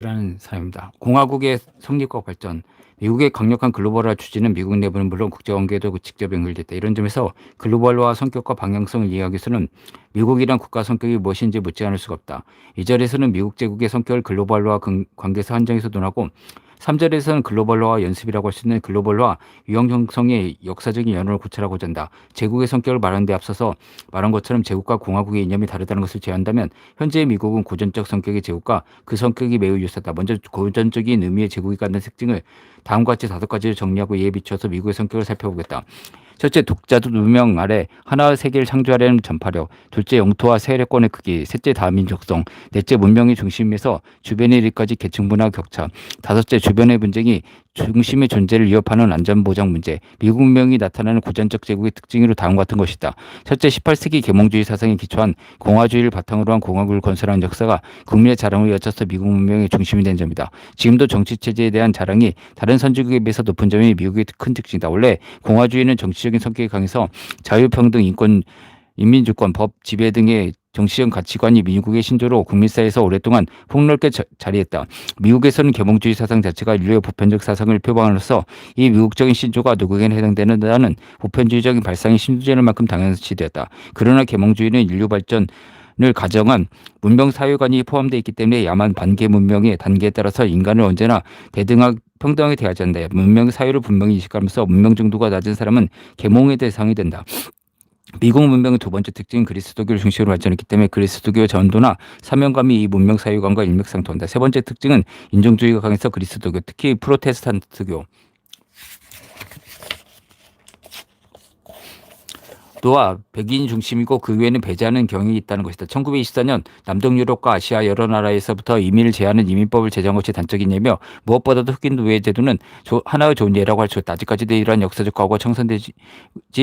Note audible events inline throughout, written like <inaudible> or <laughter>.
라는 사람입니다. 공화국의 성립과 발전, 미국의 강력한 글로벌화 추진은 미국 내부는 물론 국제 관계에도 직접 연결됐다. 이런 점에서 글로벌화 성격과 방향성을 이해하기 위해서는 미국이란 국가 성격이 무엇인지 묻지 않을 수가 없다. 이 자리에서는 미국 제국의 성격을 글로벌화 근- 관계에서 한정해서 논하고 3절에서는 글로벌화 연습이라고 할 수 있는 글로벌화 유형 형성의 역사적인 연원을 고찰하고자 한다. 제국의 성격을 말하는 데 앞서서 말한 것처럼 제국과 공화국의 이념이 다르다는 것을 제한다면 현재의 미국은 고전적 성격의 제국과 그 성격이 매우 유사하다. 먼저 고전적인 의미의 제국이 갖는 특징을 다음과 같이 다섯 가지를 정리하고 이에 비춰서 미국의 성격을 살펴보겠다. 첫째, 독자도 누명 아래 하나의 세계를 창조하려는 전파력. 둘째, 영토와 세력권의 크기. 셋째, 다민족성. 넷째, 문명의 중심에서 주변의 일까지 계층분화 격차. 다섯째, 주변의 분쟁이 중심의 존재를 위협하는 안전보장 문제. 미국 문명이 나타나는 고전적 제국의 특징으로 다음과 같은 것이다. 첫째, 18세기 계몽주의 사상에 기초한 공화주의를 바탕으로 한 공화국을 건설한 역사가 국민의 자랑을 이어져서 미국 문명의 중심이 된 점이다. 지금도 정치 체제에 대한 자랑이 다른 선진국에 비해서 높은 점이 미국의 큰 특징이다. 원래 공화주의는 정치적인 성격이 강해서 자유평등, 인권, 인민주권, 법, 지배 등의 정치적 가치관이 미국의 신조로 국민 사회에서 오랫동안 폭넓게 자- 자리했다. 미국에서는 계몽주의 사상 자체가 인류의 보편적 사상을 표방으로써 이 미국적인 신조가 누구에게나 해당되는다는 보편주의적인 발상이 신조제는 만큼 당연시 되었다. 그러나 계몽주의는 인류 발전 을 가정한 문명 사회관이 포함되어 있기 때문에 야만 반개 문명의 단계에 따라서 인간을 언제나 대등하게 평등하게 대하지 않는다. 문명 사회를 분명히 인식하면서 문명 정도가 낮은 사람은 계몽의 대상이 된다. 미국 문명의 두 번째 특징은 그리스도교를 중심으로 발전했기 때문에 그리스도교 전도나 사명감이 이 문명 사회관과 일맥상통한다. 세 번째 특징은 인종주의가 강해서 그리스도교, 특히 프로테스탄트교. 또한 백인 중심이고 그 외에는 배제하는 경향이 있다는 것이다. 1924년 남동 유럽과 아시아 여러 나라에서부터 이민을 제한하는 이민법을 제정한 것이 단적이냐며 무엇보다도 흑인 노예 제도는 조- 하나의 좋은 예라고 할 수 있다. 아직까지도 이러한 역사적 과거가 청산되지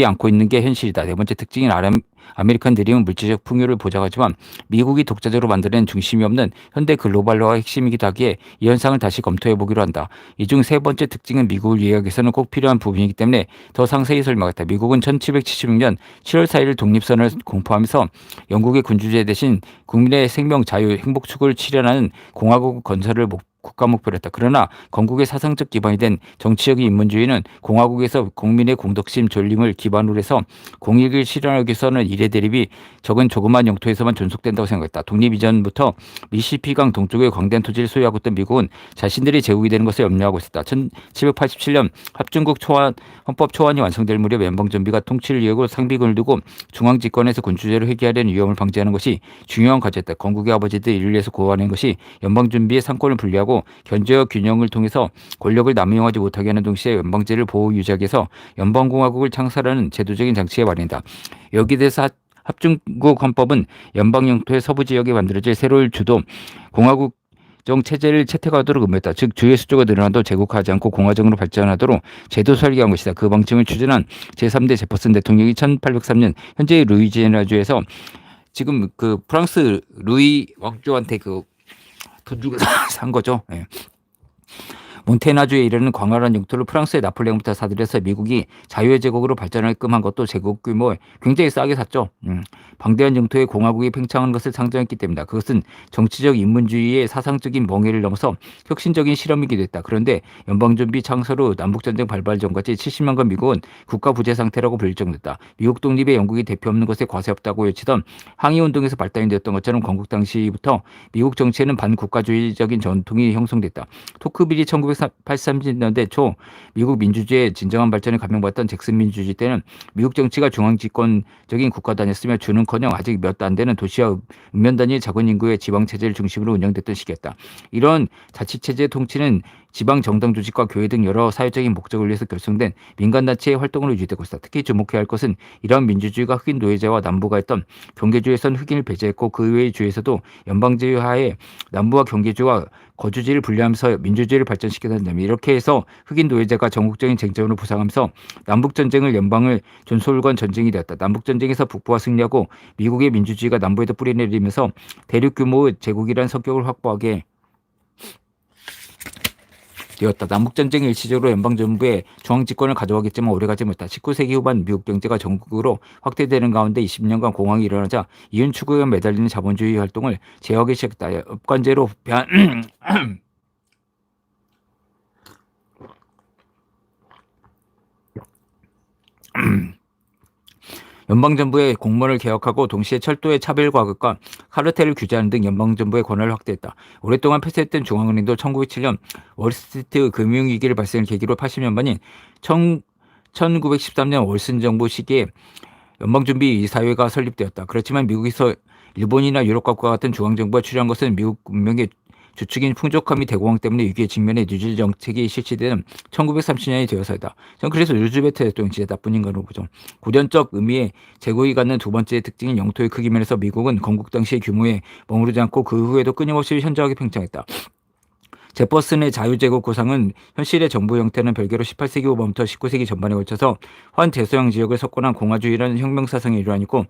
않고 있는 게 현실이다. 네 번째 특징인 아람, 아메리칸 드림은 물질적 풍요를 보장하지만 미국이 독자적으로 만들어낸 중심이 없는 현대 글로벌화의 핵심이기도 하기에 이 현상을 다시 검토해 보기로 한다. 이 중 세 번째 특징은 미국을 이해하기 위해서는 꼭 필요한 부분이기 때문에 더 상세히 설명하겠다. 미국은 1776년 7월 4일 독립선을 공포하면서 영국의 군주제 대신 국민의 생명, 자유, 행복 추구를 실현하는 공화국 건설을 목, 국가 목표로 했다. 그러나 건국의 사상적 기반이 된 정치적인 인문주의는 공화국에서 국민의 공덕심, 존림을 기반으로 해서 공익을 실현하기 위해서는 이래 대립이 적은 조그만 영토에서만 존속된다고 생각했다. 독립 이전부터 미시피강 동쪽의 광대한 토지를 소유하고 있던 미국은 자신들이 제국이 되는 것을 염려하고 있었다. 1787년 합중국 초안 헌법 초안이 완성될 무렵 연방 정비가 통치를 이어고 상비군을 두고 중앙 집권에서 군주제를 회귀하려는 위험을 방지하는 것이 중요한 과제였다. 건국의 아버지들 위해서 고안한 것이 연방 준비의 상권을 분리하고 견제와 균형을 통해서 권력을 남용하지 못하게 하는 동시에 연방제를 보호 유지하기 위해서 연방공화국을 창설하는 제도적인 장치에 마련이다. 여기에 대해서 합- 합중국 헌법은 연방 영토의 서부 지역에 만들어질 새로운 주도 공화국 정 체제를 채택하도록 의무했다. 즉 주의 수조가 늘어나도 제국하지 않고 공화정으로 발전하도록 제도 설계한 것이다. 그 방침을 추진한 제3대 제퍼슨 대통령이 1803년 현재의 루이지애나주에서 지금 그 프랑스 루이 왕조한테 그 돈 주고 <laughs> 산 거죠. 예. 몬테나주에 이르는 광활한 영토를 프랑스의 나폴레옹부터 사들여서 미국이 자유의 제국으로 발전하게끔 한 것도 제국 규모에 굉장히 싸게 샀죠. 음. 방대한 영토에 공화국이 팽창하는 것을 상정했기 때문이다. 그것은 정치적 인문주의의 사상적인 멍해를 넘어서 혁신적인 실험이기도 했다. 그런데 연방준비 창설 후 남북전쟁 발발 전까지 70년간 미국은 국가 부재 상태라고 불릴 정도다. 미국 독립에 영국이 대표 없는 것에 과세 없다고 외치던 항의운동에서 발단이 되었던 것처럼 건국 당시부터 미국 정치에는 반국가주의적인 전통이 형성됐다. 토크빌이 1983년대 초 미국 민주주의의 진정한 발전을 감명받던 잭슨 민주주의 때는 미국 정치가 중앙 집권적인 국가단이었으며 주는커녕 아직 몇 안 되는 도시와 읍면 단위 작은 인구의 지방 체제를 중심으로 운영됐던 시기였다. 이런 자치 체제 통치는 지방 정당 조직과 교회 등 여러 사회적인 목적을 위해서 결성된 민간 단체의 활동으로 유지되고 있다. 특히 주목해야 할 것은 이러한 민주주의가 흑인 노예제와 남부가 했던 경계주에선 흑인을 배제했고 그 외의 주에서도 연방제의 하에 남부와 경계주와 거주지를 분리하면서 민주주의를 발전시키는 점이 이렇게 해서 흑인 노예제가 전국적인 쟁점으로 부상하면서 남북 전쟁을 연방을 존속관 전쟁이 되었다. 남북 전쟁에서 북부가 승리하고 미국의 민주주의가 남부에도 뿌리내리면서 대륙 규모의 제국이라는 성격을 확보하게 되었다. 남북전쟁이 일시적으로 연방정부의 중앙집권을 가져가겠지만 오래가지 못했다. 19세기 후반 미국 경제가 전국으로 확대되는 가운데 20년간 공황이 일어나자 이윤 추구에 매달리는 자본주의 활동을 제어하기 시작했다. 업관제로 변... <clears throat> <clears throat> 연방정부의 공무원을 개혁하고 동시에 철도의 차별과극과 카르텔을 규제하는 등 연방정부의 권한을 확대했다. 오랫동안 폐쇄했던 중앙은행도 1907년 월스트리트 금융위기를 발생을 계기로 80년 만인 1913년 월슨 정부 시기에 연방준비사회가 설립되었다. 그렇지만 미국에서 일본이나 유럽과 같은 중앙정부가 출연한 것은 미국 문명의 주축인 풍족함이 대공황 때문에 위기에 직면해 뉴질 정책이 실시되는 1930년이 되어서이다. 전 그래서 루즈베트 대통령 진짜 나뿐인 거로 보죠. 고전적 의미의 제국이 갖는 두 번째 특징인 영토의 크기 면에서 미국은 건국 당시의 규모에 머무르지 않고 그 후에도 끊임없이 현저하게 팽창했다. 제퍼슨의 자유제국 구상은 현실의 정부 형태는 별개로 18세기 후반부터 19세기 전반에 걸쳐서 환 대서양 지역을 석권한 공화주의라는 혁명사상의 일환이고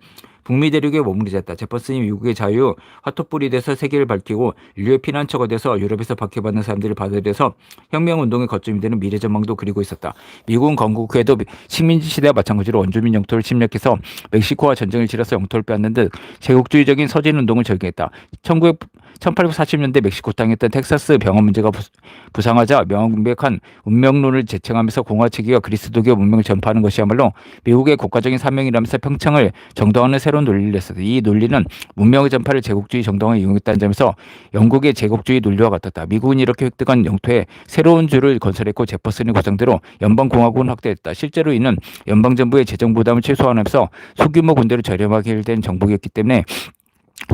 북미 대륙에 머무르지 않다. 제퍼슨이 미국의 자유, 화토불이 돼서 세계를 밝히고 인류의 피난처가 돼서 유럽에서 박해받는 사람들을 받아들여서 혁명운동의 거점이 되는 미래 전망도 그리고 있었다. 미국은 건국 후에도 식민지 시대와 마찬가지로 원주민 영토를 침략해서 멕시코와 전쟁을 치러서 영토를 빼앗는 듯 제국주의적인 서진운동을 절개했다. 1900 1840년대 멕시코 땅에 있던 텍사스 병원 문제가 부상하자 명백한 운명론을 제청하면서 공화 체계가 그리스도교 문명을 전파하는 것이야말로 미국의 국가적인 사명이라면서 평창을 정당화하는 새로 운 논리를 냈었다. 이 논리는 문명의 전파를 제국주의 정당화에 이용했다는 점에서 영국의 제국주의 논리와 같았다. 미국은 이렇게 획득한 영토에 새로운 주를 건설했고 제퍼슨의 구상대로 연방공화국은 확대했다. 실제로 이는 연방정부의 재정 부담을 최소화하면서 소규모 군대를 저렴하게 된 정부였기 때문에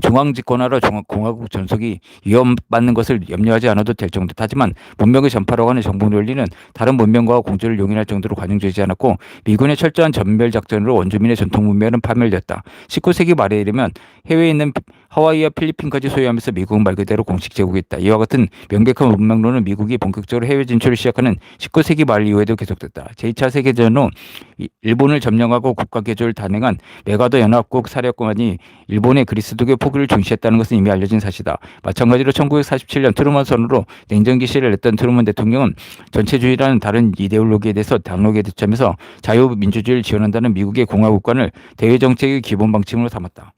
중앙 집권하러 공화국 전속이 위험받는 것을 염려하지 않아도 될 정도. 하지만 문명의 전파라고 하는 정부 논리는 다른 문명과 공조를 용인할 정도로 관용되지 않았고 미군의 철저한 전멸 작전으로 원주민의 전통 문명은 파멸됐다. 19세기 말에 이르면 해외에 있는 하와이와 필리핀까지 소유하면서 미국은 말 그대로 공식 제국이었다. 이와 같은 명백한 문명론은 미국이 본격적으로 해외 진출을 시작하는 19세기 말 이후에도 계속됐다. 제2차 세계대전 후 일본을 점령하고 국가 개조를 단행한 메가더 연합국 사령관이 일본의 그리스도교 포기를 중시했다는 것은 이미 알려진 사실이다. 마찬가지로 1947년 트루먼 선으로 냉전기 시를 냈던 트루먼 대통령은 전체주의라는 다른 이데올로기에 대해서 당록에 대처하면서 자유민주주의를 지원한다는 미국의 공화국관을 대외 정책의 기본 방침으로 삼았다.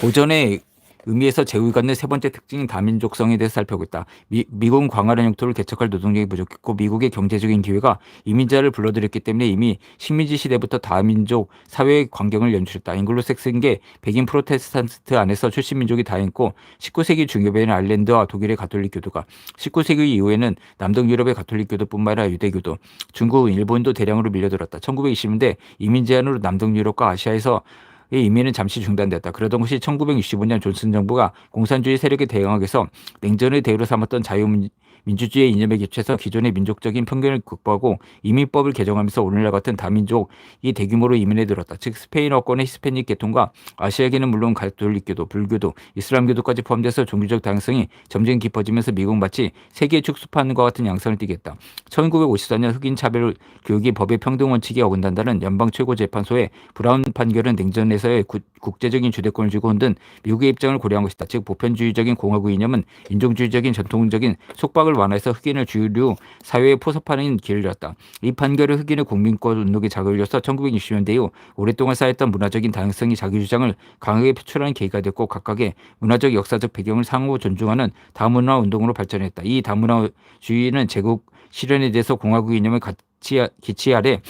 고전의 의미에서 갖는 세 번째 특징인 다민족성에 대해서 살펴보겠다. 미, 미국은 광활한 영토를 개척할 노동력이 부족했고 미국의 경제적인 기회가 이민자를 불러들였기 때문에 이미 식민지 시대부터 다민족 사회의 광경을 연출했다. 잉글로색스인 게 백인 프로테스탄트 안에서 출신 민족이 다했고 19세기 중엽에는 아일랜드와 독일의 가톨릭 교도가 19세기 이후에는 남동 유럽의 가톨릭 교도뿐만 아니라 유대교도, 중국, 일본도 대량으로 밀려들었다. 1920년대 이민 제한으로 남동 유럽과 아시아에서 이 이민은 잠시 중단됐다. 그러던 것이 1965년 존슨 정부가 공산주의 세력에 대응하기 위해서 냉전의 대우로 삼았던 자유민 민주주의 이념에 겹쳐서 기존의 민족적인 편견을 극복하고 이민법을 개정하면서 오늘날 같은 다민족이 대규모로 이민에 들었다. 즉 스페인어권의 히스패닉 계통과 아시아계는 물론 가톨릭교도, 불교도, 이슬람교도까지 포함돼서 종교적 다양성이 점점 깊어지면서 미국 마치 세계에 축소하는 것 같은 양상을 띠겠다. 1954년 흑인 차별 교육이 법의 평등 원칙에 어긋난다는 연방 최고 재판소의 브라운 판결은 냉전에서의 구, 국제적인 주대권을 쥐고 흔든 미국의 입장을 고려한 것이다. 즉 보편주의적인 공화국 이념은 인종주의적인 전통적인 속박을 완화해서 흑인을 주류 사회에 포섭하는 길을 열었다. 이 판결은 흑인의 국민권 운동에 자극을 줘서 1960년대 이후 오랫동안 쌓였던 문화적인 다양성이 자기 주장을 강하게 표출하는 계기가 됐고 각각의 문화적 역사적 배경을 상호 존중하는 다문화 운동으로 발전했다. 이 다문화주의는 제국 실현에 대해서 공화국 이념을 같이 기치 아래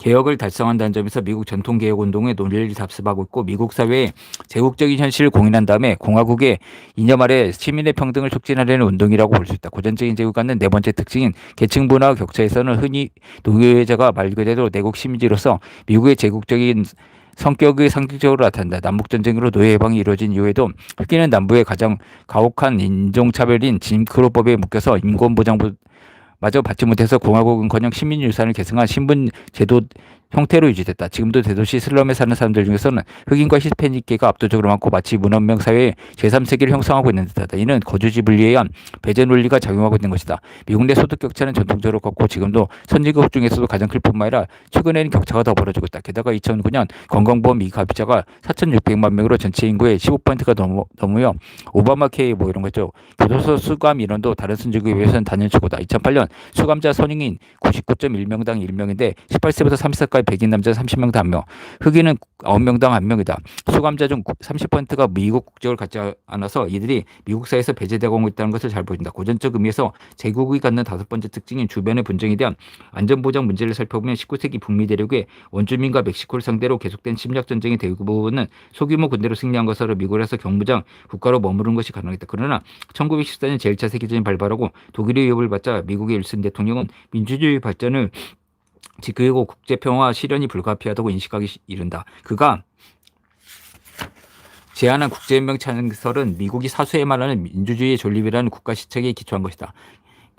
개혁을 달성한다는 점에서 미국 전통 개혁 운동의 논리를 답습하고 있고 미국 사회의 제국적인 현실을 공인한 다음에 공화국의 이념 아래 시민의 평등을 촉진하려는 운동이라고 볼 수 있다. 고전적인 제국 갖는 네 번째 특징인 계층 분화 격차에서는 흔히 노예제가 말 그대로 내국 시민지로서 미국의 제국적인 성격이 상징적으로 나타난다. 남북전쟁으로 노예 해방이 이루어진 이후에도 흑인은 남부의 가장 가혹한 인종차별인 짐크로법에 묶여서 인권보장부 마저 받지 못해서 공화국은커녕 시민유산을 계승한 신분 제도 형태로 유지됐다. 지금도 대도시 슬럼에 사는 사람들 중에서는 흑인과 히스패닉계가 압도적으로 많고 마치 문헌명 사회의 제3세계를 형성하고 있는 듯하다. 이는 거주지 분리에 의한 배제 논리가 작용하고 있는 것이다. 미국 내 소득 격차는 전통적으로 컸고 지금도 선진국 중에서도 가장 클 뿐만 아니라 최근에는 격차가 더 벌어지고 있다. 게다가 2009년 건강보험 미가입자가 4,600만 명으로 전체 인구의 15%가 넘어, 넘으며 오바마 케이 뭐 이런 거죠. 교도소 수감 인원도 다른 선진국에 비해서는 단연 최고다. 2008년 수감자 선임인 99.1명당 1명인데 18세부터 30세까지 국가에 백인 남자 30명당 1명, 흑인은 9명당 1명이다. 수감자 중 30%가 미국 국적을 갖지 않아서 이들이 미국 사회에서 배제되고 있다는 것을 잘 보여준다. 고전적 의미에서 제국이 갖는 다섯 번째 특징인 주변의 분쟁에 대한 안전보장 문제를 살펴보면 19세기 북미 대륙의 원주민과 멕시코를 상대로 계속된 침략 전쟁의 대부분은 소규모 군대로 승리한 것으로 미국에서 경무장 국가로 머무른 것이 가능했다. 그러나 1914년 제1차 세계전이 발발하고 독일의 위협을 받자 미국의 일슨 대통령은 민주주의 발전을 지키고 국제 평화 실현이 불가피하다고 인식하기 이른다. 그가 제안한 국제연맹 창설은 미국이 사수에 말하는 민주주의의 존립이라는 국가 시책에 기초한 것이다.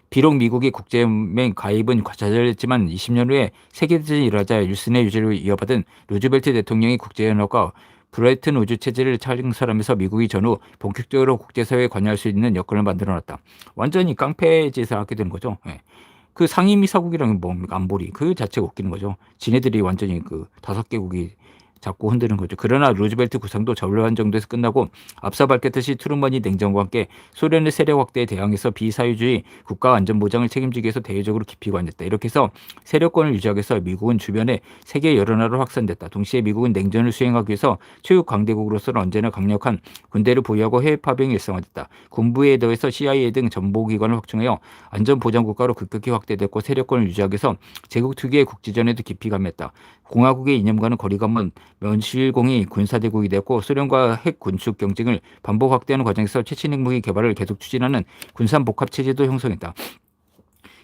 비록 미국이 국제연맹 가입은 좌절했지만 20년 후에 세계대전이 일어나자 윌슨의 유지를 이어받은 루즈벨트 대통령이 국제연합과 브레튼 우주 체제를 창설하면서 미국이 전후 본격적으로 국제사회에 관여할 수 있는 여건을 만들어놨다. 완전히 깡패 짓을 하게 되는 거죠. 예. 그 상임이사국이라는 뭡니까 안보리 그 자체가 웃기는 거죠. 지네들이 완전히 그 다섯 개국이 자꾸 흔드는 거죠. 그러나 루즈벨트 구상도 절반 정도에서 끝나고 앞서 밝혔듯이 트루먼이 냉전과 함께 소련의 세력 확대에 대항해서 비사유주의 국가 안전 보장을 책임지기 위해서 대외적으로 깊이 관여했다. 이렇게 해서 세력권을 유지하기 위해서 미국은 주변에 세계 여러 나라로 확산됐다. 동시에 미국은 냉전을 수행하기 위해서 최후 강대국으로서는 언제나 강력한 군대를 보유하고 해외 파병이 일상화됐다. 군부에 더해서 CIA 등 정보기관을 확충하여 안전 보장 국가로 급격히 확대됐고 세력권을 유지하기 위해서 제국 특유의 국지전에도 깊이 감했다. 공화국의 이념과는 거리가 먼 면실공이 군사대국이 되었고 소련과 핵 군축 경쟁을 반복 확대하는 과정에서 최신 핵무기 개발을 계속 추진하는 군산 복합 체제도 형성했다.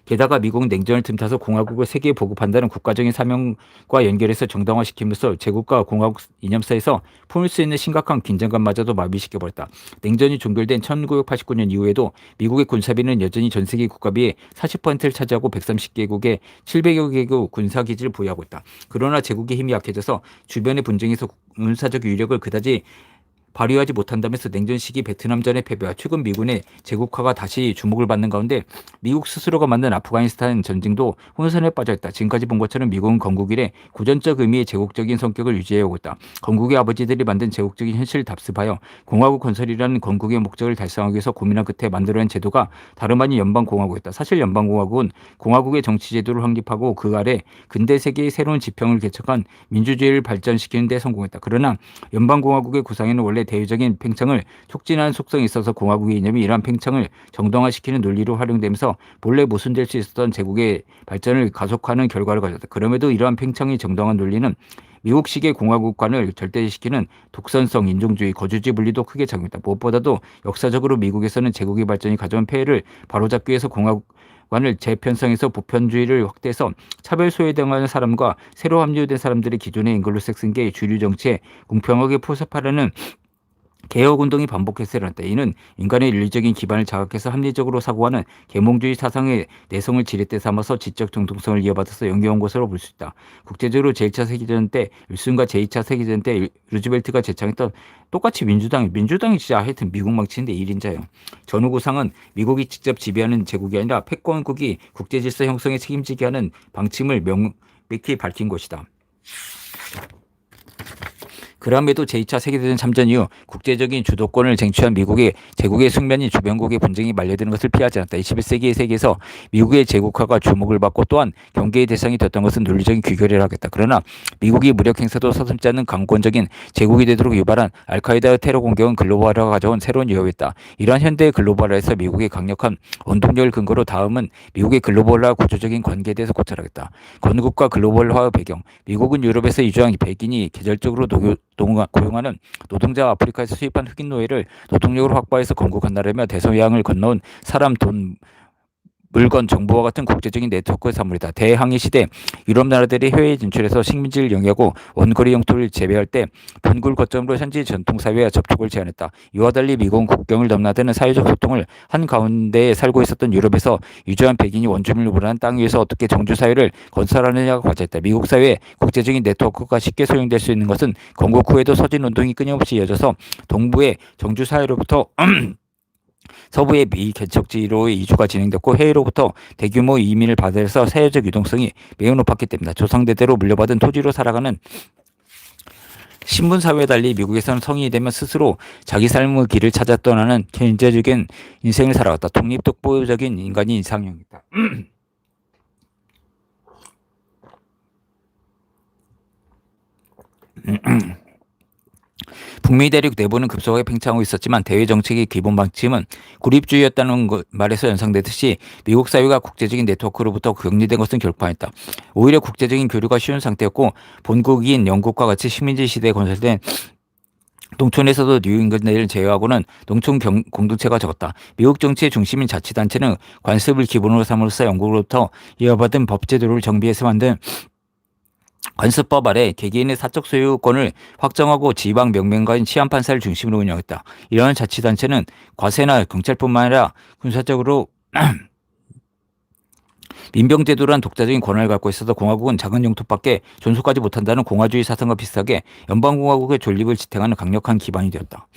게다가 미국은 냉전을 틈타서 공화국을 세계에 보급한다는 국가적인 사명과 연결해서 정당화시키면서 제국과 공화국 이념 사이에서 품을 수 있는 심각한 긴장감마저도 마비시켜버렸다. 냉전이 종결된 1989년 이후에도 미국의 군사비는 여전히 전 세계 국가비의 40%를 차지하고 130개국의 700여 개국 군사기지를 보유하고 있다. 그러나 제국의 힘이 약해져서 주변의 분쟁에서 군사적 유력을 그다지 발휘하지 못한다면서 냉전 시기 베트남전의 패배와 최근 미군의 제국화가 다시 주목을 받는 가운데 미국 스스로가 만든 아프가니스탄 전쟁도 혼선에 빠져있다. 지금까지 본 것처럼 미국은 건국 이래 고전적 의미의 제국적인 성격을 유지해오고 있다. 건국의 아버지들이 만든 제국적인 현실을 답습하여 공화국 건설이라는 건국의 목적을 달성하기 위해서 고민한 끝에 만들어낸 제도가 다름 아닌 연방공화국이다. 사실 연방공화국은 공화국의 정치 제도를 확립하고 그 아래 근대 세계의 새로운 지평을 개척한 민주주의를 발전시키는 데 성공했다. 그러나 연방공화국의 구상에는 원래 대외적인 팽창을 촉진하는 속성이 있어서 공화국의 이념이 이러한 팽창을 정당화시키는 논리로 활용되면서 본래 모순될 수 있었던 제국의 발전을 가속화하는 결과를 가졌다. 그럼에도 이러한 팽창이 정당한 논리는 미국식의 공화국관을 절대시키는 독선성, 인종주의, 거주지 분리도 크게 작용했다. 무엇보다도 역사적으로 미국에서는 제국의 발전이 가져온 폐해를 바로잡기 위해서 공화국 관을 재편성해서 보편주의를 확대해서 차별 소외 당하는 사람과 새로 합류된 사람들의 기존의 잉글로색슨계의 주류 정치에 공평하게 포섭하려는 개혁 운동이 반복해서 일어났다. 이는 인간의 윤리적인 기반을 자극해서 합리적으로 사고하는 계몽주의 사상의 내성을 지렛대 삼아서 지적 정통성을 이어받아서 연계한 것으로 볼 수 있다. 국제적으로 제1차 세계대전 때 윌슨과 제2차 세계대전 때 루즈벨트가 제창했던 똑같이 민주당, 민주당이 진짜 하여튼 미국 망치인데 1인자예요. 전후 구상은 미국이 직접 지배하는 제국이 아니라 패권국이 국제질서 형성에 책임지게 하는 방침을 명백히 밝힌 것이다. 그럼에도 제2차 세계대전 참전 이후 국제적인 주도권을 쟁취한 미국의 제국의 숙면이 주변국의 분쟁이 말려드는 것을 피하지 않았다. 21세기의 세계에서 미국의 제국화가 주목을 받고 또한 경계의 대상이 됐던 것은 논리적인 귀결이라 하겠다. 그러나 미국이 무력 행사도 서슴지 않는 강권적인 제국이 되도록 유발한 알카이다 테러 공격은 글로벌화가 가져온 새로운 위협이었다. 이러한 현대의 글로벌화에서 미국의 강력한 원동력을 근거로 다음은 미국의 글로벌화 구조적인 관계에 대해서 고찰하겠다. 건국과 글로벌화 배경 미국은 유럽에서 이주한 백인이 계절적으로 녹여 고용하는 노동자 아프리카에서 수입한 흑인 노예를 노동력으로 확보해서 건국한 나라며 대서양을 건너온 사람 돈 물건, 정보와 같은 국제적인 네트워크의 산물이다. 대항해 시대 유럽 나라들이 해외에 진출해서 식민지를 영위하고 원거리 영토를 재배할 때 본굴 거점으로 현지 전통 사회와 접촉을 제한했다. 이와 달리 미국은 국경을 넘나드는 사회적 소통을 한 가운데에 살고 있었던 유럽에서 유주한 백인이 원주민을 보라는 땅 위에서 어떻게 정주 사회를 건설하느냐가 과제했다. 미국 사회의 국제적인 네트워크가 쉽게 소용될 수 있는 것은 건국 후에도 서진 운동이 끊임없이 이어져서 동부의 정주 사회로부터 <clears throat> 서부의 미개척지로 이주가 진행됐고 해외로부터 대규모 이민을 받아서 사회적 유동성이 매우 높았기 때문이다. 조상대대로 물려받은 토지로 살아가는 신분 사회에 달리 미국에서는 성인이 되면 스스로 자기 삶의 길을 찾아 떠나는 경제적인 인생을 살아왔다. 독립독보적인 인간이 이상형이다. <clears throat> 북미 대륙 내부는 급속하게 팽창하고 있었지만 대외 정책의 기본 방침은 고립주의였다는 것- 말에서 연상되듯이 미국 사회가 국제적인 네트워크로부터 격리된 것은 결코 아니다. 오히려 국제적인 교류가 쉬운 상태였고 본국인 영국과 같이 식민지 시대에 건설된 농촌에서도 뉴 잉글랜드를 제외하고는 농촌 경- 공동체가 적었다. 미국 정치의 중심인 자치단체는 관습을 기본으로 삼으로써 영국으로부터 이어받은 법제도를 정비해서 만든 관습법 아래 개개인의 사적 소유권을 확정하고 지방 명명가인 치안판사를 중심으로 운영했다. 이러한 자치단체는 과세나 경찰뿐만 아니라 군사적으로 <clears throat> 민병제도란 독자적인 권한을 갖고 있어서 공화국은 작은 영토밖에 존속하지 못한다는 공화주의 사상과 비슷하게 연방공화국의 존립을 지탱하는 강력한 기반이 되었다.